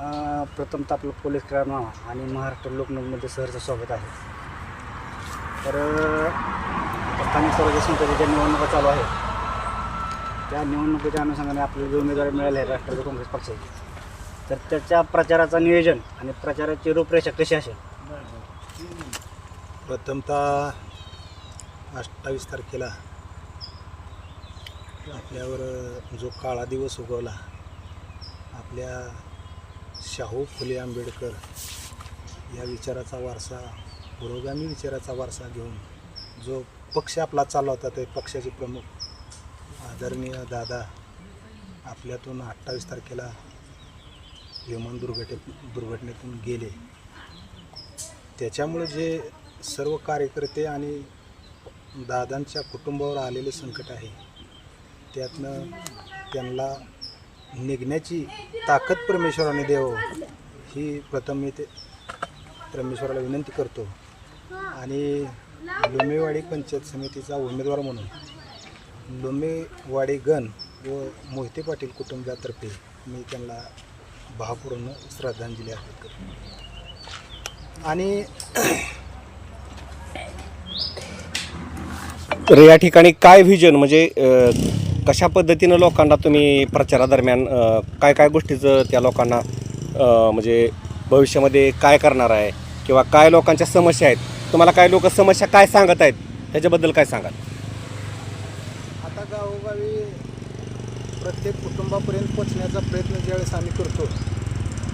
अं, प्रथमतः आपलं police crime आणि महाराष्ट्र लोकमतमध्ये सहरचं स्वागत आहे. तर स्थानिक स्वराज्य संस्थेच्या निवडणुका चालू आहेत त्या निवडणुकीच्या अनुषंगाने आपल्याला जे उमेदवारी मिळाले आहे राष्ट्रवादी काँग्रेस पक्षाची तर त्याच्या प्रचाराचं नियोजन आणि प्रचाराची रूपरेषा कशी असेल? प्रथमतः अठ्ठावीस तारखेला आपल्यावर जो काळा दिवस उगवला आपल्या शाहू फुले आंबेडकर या विचाराचा वारसा पुरोगामी विचाराचा वारसा घेऊन जो पक्ष आपला चालवता ते पक्षाचे प्रमुख आदरणीय दादा आपल्यातून अठ्ठावीस तारखेला विमान दुर्घटने दुर्घटनेतून गेले. त्याच्यामुळे जे सर्व कार्यकर्ते आणि दादांच्या कुटुंबावर आलेले संकट आहे त्यातनं त्यांना निघण्याची ताकद परमेश्वराने देव ही प्रथम मी ते परमेश्वराला विनंती करतो. आणि लोमेवाडी पंचायत समितीचा उमेदवार म्हणून लोमेवाडी गण व मोहिते पाटील कुटुंबातर्फे मी त्यांना भावपूर्ण श्रद्धांजली अर्पित करतो. आणि तर या ठिकाणी काय व्हिजन म्हणजे कशा पद्धतीनं लोकांना तुम्ही प्रचारादरम्यान काय काय गोष्टीचं त्या लोकांना म्हणजे भविष्यामध्ये काय करणार आहे किंवा काय लोकांच्या समस्या आहेत? तुम्हाला काय लोक समस्या काय सांगत आहेत? त्याच्याबद्दल काय सांगाल? आता गावोगावी प्रत्येक कुटुंबापर्यंत पोचण्याचा प्रयत्न ज्यावेळेस आम्ही करतो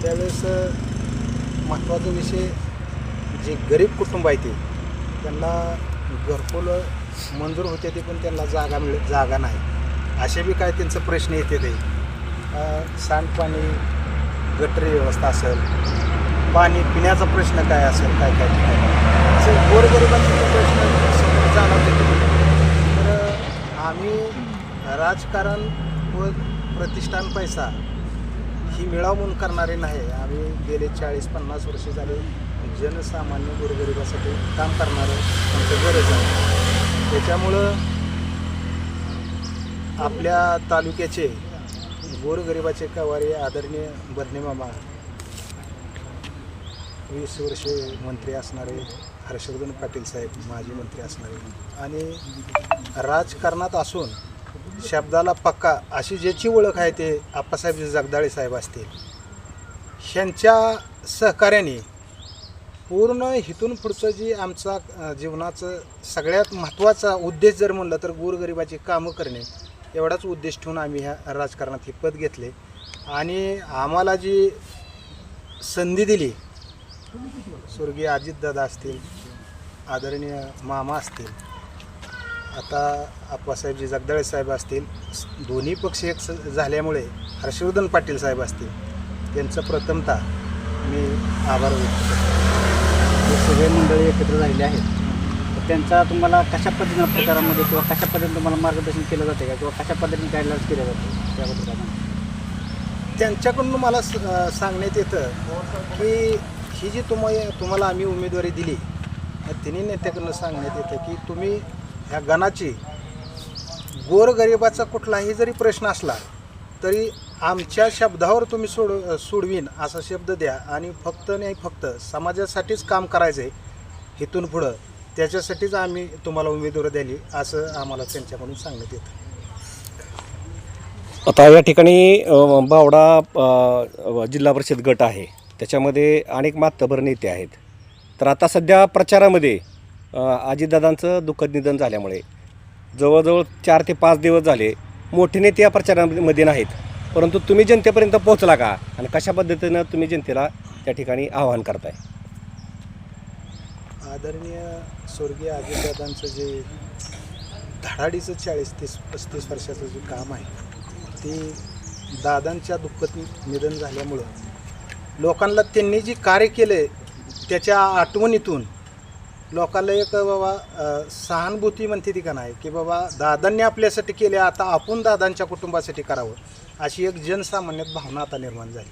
त्यावेळेस महत्त्वाचा विषय जे गरीब कुटुंब आहे ते त्यांना घरकुल मंजूर होते ते पण त्यांना जागा मिळ जागा नाही. असे बी काय त्यांचं प्रश्न येते ते. सांडपाणी गटर व्यवस्था असेल पाणी पिण्याचा प्रश्न काय असेल काय काय ठिकाणी? गोरगरिबांचे प्रश्न समोर जाणवते. तर आम्ही राजकारण व प्रतिष्ठान पैसा ही मिळाव म्हणून करणारे नाही. आम्ही गेले चाळीस पन्नास वर्षे झाले जनसामान्य गोरगरिबासाठी काम करणारं आमचं गरज आहे. त्याच्यामुळं आपल्या तालुक्याचे गोरगरिबाचे कवारी आदरणीय बर्णे मामा वीस वर्षे मंत्री असणारे हर्षवर्धन पाटील साहेब माजी मंत्री असणारे आणि राजकारणात असून शब्दाला पक्का अशी ज्याची ओळख आहे ते आप्पासाहेब जगदाळे साहेब असतील. ह्यांच्या सहकार्याने पूर्ण हिथून पुढचं जी आमचा जीवनाचं सगळ्यात महत्त्वाचा उद्देश जर म्हणलं तर गोरगरिबाची कामं करणे एवढाच उद्देश ठेवून आम्ही ह्या राजकारणात हे पद घेतले. आणि आम्हाला जी संधी दिली स्वर्गीय अजितदादा असतील आदरणीय मामा असतील आता आप्पासाहेबजी जगदाळे साहेब असतील दोन्ही पक्ष एक स- झाल्यामुळे हर्षवर्धन पाटील साहेब असतील त्यांचं प्रथमतः मी आभार व्यक्त करतो. सगळे मंडळी एकत्र झालेले आहेत. त्यांचा तुम्हाला कशा पद्धतीनं प्रकारामध्ये किंवा कशा पद्धतीने तुम्हाला मार्गदर्शन केलं जाते का? किंवा कशा पद्धतीने गाईडलाईन्स केलं जातं त्याबद्दल काय म्हणता? त्यांच्याकडून मला स- सांगण्यात येतं की ही जी तुम्हाला तुम्हाला आम्ही उमेदवारी दिली या तिन्ही नेत्याकडनं सांगण्यात येतं की तुम्ही ह्या गणाची गोरगरिबाचा कुठलाही जरी प्रश्न असला तरी आमच्या शब्दावर तुम्ही सोड सोडवीन असा शब्द द्या आणि फक्त नाही फक्त समाजासाठीच काम करायचं आहे इथून पुढं. त्याच्यासाठीच आम्ही तुम्हाला उमेदवारी दिली असं आम्हाला त्यांच्याकडून सांगण्यात येतं. आता या ठिकाणी अ, बावडा अ, जिल्हा परिषद गट आहे. त्याच्यामध्ये अनेक मातबर नेते आहेत. तर आता सध्या प्रचारामध्ये अ, अजितदादांचं दुःखद निधन झाल्यामुळे जवळजवळ चार ते पाच दिवस झाले मोठे नेते या प्रचारामध्ये नाहीत. परंतु तुम्ही जनतेपर्यंत पोहोचला का? आणि कशा पद्धतीनं तुम्ही जनतेला त्या ठिकाणी आवाहन करताय? आदरणीय स्वर्गीय आजीदादांचं जे धडाडीचं चाळीस तीस पस्तीस वर्षाचं जे काम आहे ते दादांच्या दुःखत निधन झाल्यामुळं लोकांना त्यांनी जे कार्य केले त्याच्या आठवणीतून लोकांना एक बाबा सहानुभूती म्हणते ती का नाही की बाबा दादांनी आपल्यासाठी केले आता आपण दादांच्या कुटुंबासाठी करावं अशी एक जनसामान्यात भावना आता निर्माण झाली.